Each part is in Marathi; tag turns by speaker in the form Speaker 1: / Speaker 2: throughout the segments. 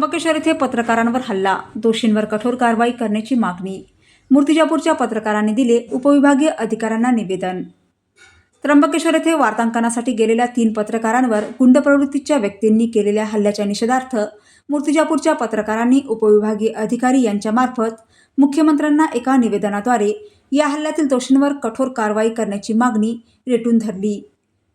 Speaker 1: त्र्यंबकेश्वर येथे पत्रकारांवर हल्ला. दोषींवर कठोर कारवाई करण्याची मागणी. मूर्तिजापूरच्या पत्रकारांनी दिले उपविभागीय अधिकाऱ्यांना निवेदन. त्र्यंबकेश्वर येथे वार्तांकनासाठी गेलेल्या तीन पत्रकारांवर गुंड प्रवृत्तीच्या व्यक्तींनी केलेल्या हल्ल्याच्या निषेधार्थ मूर्तिजापूरच्या पत्रकारांनी उपविभागीय अधिकारी यांच्यामार्फत मुख्यमंत्र्यांना एका निवेदनाद्वारे या हल्ल्यातील दोषींवर कठोर कारवाई करण्याची मागणी रेटून धरली.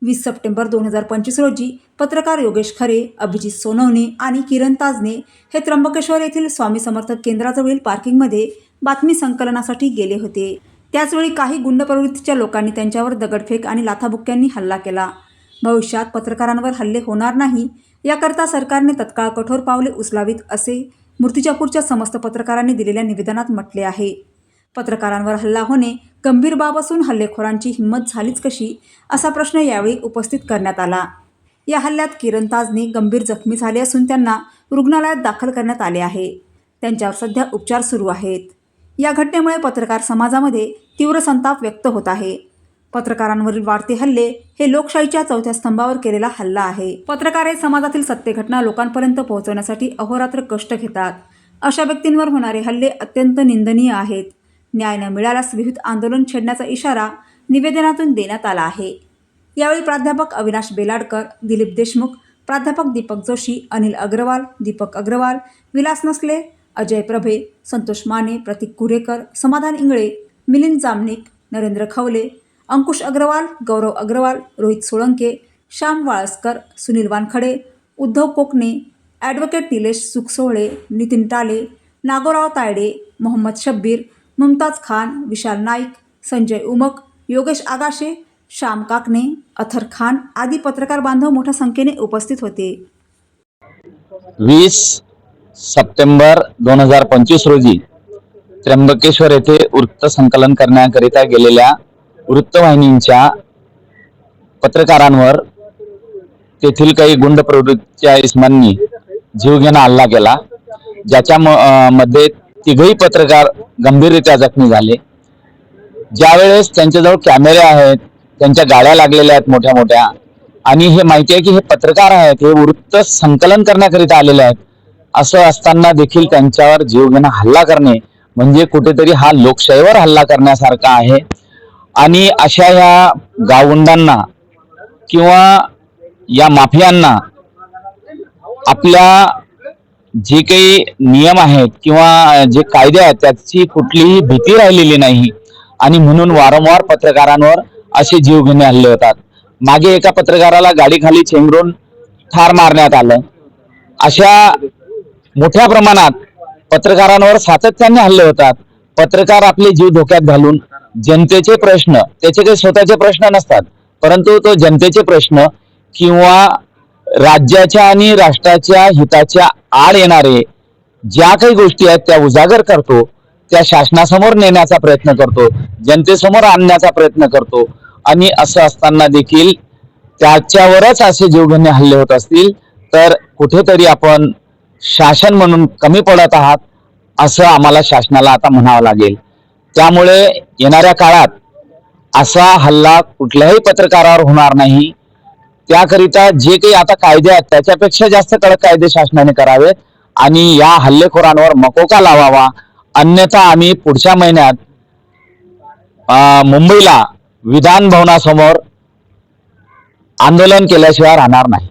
Speaker 1: वीस सप्टेंबर दोन हजार पंचवीस रोजी पत्रकार योगेश खरे अभिजित सोनवणे आणि किरण ताजने हे त्र्यंबकेश्वर येथील स्वामी समर्थक केंद्राजवळील पार्किंगमध्ये बातमी संकलनासाठी गेले होते. त्याचवेळी काही गुंड प्रवृत्तीच्या लोकांनी त्यांच्यावर दगडफेक आणि लाथाबुक्क्यांनी हल्ला केला. भविष्यात पत्रकारांवर हल्ले होणार नाही याकरता सरकारने तत्काळ कठोर पावले उचलावीत असे मूर्तिजापूरच्या समस्त पत्रकारांनी दिलेल्या निवेदनात म्हटले आहे. पत्रकारांवर हल्ला होणे गंभीर बाब असून हल्लेखोरांची हिंमत झालीच कशी असा प्रश्न यावेळी उपस्थित करण्यात आला. या हल्ल्यात किरण ताजने गंभीर जखमी झाले असून त्यांना रुग्णालयात दाखल करण्यात आले आहे. त्यांच्यावर सध्या उपचार सुरू आहेत. या घटनेमुळे पत्रकार समाजामध्ये तीव्र संताप व्यक्त होत आहे. पत्रकारांवरील वाढते हल्ले हे लोकशाहीच्या चौथ्या स्तंभावर केलेला हल्ला आहे. पत्रकार हे समाजातील सत्य घटना लोकांपर्यंत पोहोचवण्यासाठी अहोरात्र कष्ट घेतात. अशा व्यक्तींवर होणारे हल्ले अत्यंत निंदनीय आहेत. न्याय न मिळाल्यास विविध आंदोलन छेडण्याचा इशारा निवेदनातून देण्यात आला आहे. यावेळी प्राध्यापक अविनाश बेलाडकर दिलीप देशमुख प्राध्यापक दीपक जोशी अनिल अग्रवाल दीपक अग्रवाल विलास नसले अजय प्रभे संतोष माने प्रतीक कुरेकर समाधान इंगळे मिलिंद जामनिक नरेंद्र खवले अंकुश अग्रवाल गौरव अग्रवाल रोहित सोळंके श्याम वाळस्कर सुनील वानखडे उद्धव कोकणे ॲडव्होकेट निलेश सुखसोहळे नितीन टाले नागोराव तायडे मोहम्मद शब्बीर मुमताज खान विशाल नाईक संजय उमक योगेश आगाशे श्याम काकणे अथर खान आदी पत्रकार बांधव मोठ्या संख्येने उपस्थित होते.
Speaker 2: वीस सप्टेंबर दोन हजार पंचवीस रोजी त्र्यंबकेश्वर येथे वृत्त संकलन करण्याकरिता गेलेल्या वृत्तवाहिनींच्या पत्रकारांवर तेथील काही गुंड प्रवृत्तीच्या इसमांनी जीवघेणा हल्ला केला ज्याच्या म- मध्ये तिघही पत्रकार गंभीररित्या जखमी झाले. ज्यावेळेस त्यांच्याजवळ कॅमेरे आहेत त्यांच्या गाड्या लागलेल्या आहेत मोठ्या मोठ्या आणि हे माहिती आहे की हे पत्रकार आहेत हे वृत्त संकलन करण्याकरिता आलेले आहेत असं असताना देखील त्यांच्यावर जीवघेणा हल्ला करणे म्हणजे कुठेतरी हा लोकशाहीवर हल्ला करण्यासारखा आहे. आणि अशा ह्या गावुंडांना किंवा या माफियांना आपल्या जे काही नियम आहेत किंवा जे कायदे आहेत त्याची कुठलीही भीती राहिलेली नाही. आणि म्हणून वारंवार पत्रकारांवर असे जीवघेणे हल्ले होतात. मागे एका पत्रकाराला गाडीखाली चेंगरून ठार मारण्यात आलं. अशा मोठ्या प्रमाणात पत्रकारांवर सातत्याने हल्ले होतात. पत्रकार आपले जीव धोक्यात घालून जनतेचे प्रश्न त्याचे काही स्वतःचे प्रश्न नसतात. परंतु तो जनतेचे प्रश्न किंवा राज्याच्या आणि राष्ट्राच्या हिताच्या आड येणारे ज्या काही गोष्टी आहेत त्या उजागर करतो त्या शासनासमोर नेण्याचा प्रयत्न करतो जनतेसमोर आणण्याचा प्रयत्न करतो. आणि असं असताना देखील त्याच्यावरच असे जीवघेणे हल्ले होत असतील तर कुठेतरी आपण शासन म्हणून कमी पडत आहात असं आम्हाला शासनाला आता म्हणावं लागेल. त्यामुळे येणाऱ्या काळात असा हल्ला कुठल्याही पत्रकारावर होणार नाही. त्याकरिता जे काही आता कायदे आहेत त्याच्यापेक्षा जास्त कडक कायदे शासनाने करावेत आणि या हल्लेखोरांवर मकोका लावावा. अन्यथा आम्ही पुढच्या महिन्यात मुंबईला विधान भवनासमोर आंदोलन केल्याशिवाय राहणार नाही.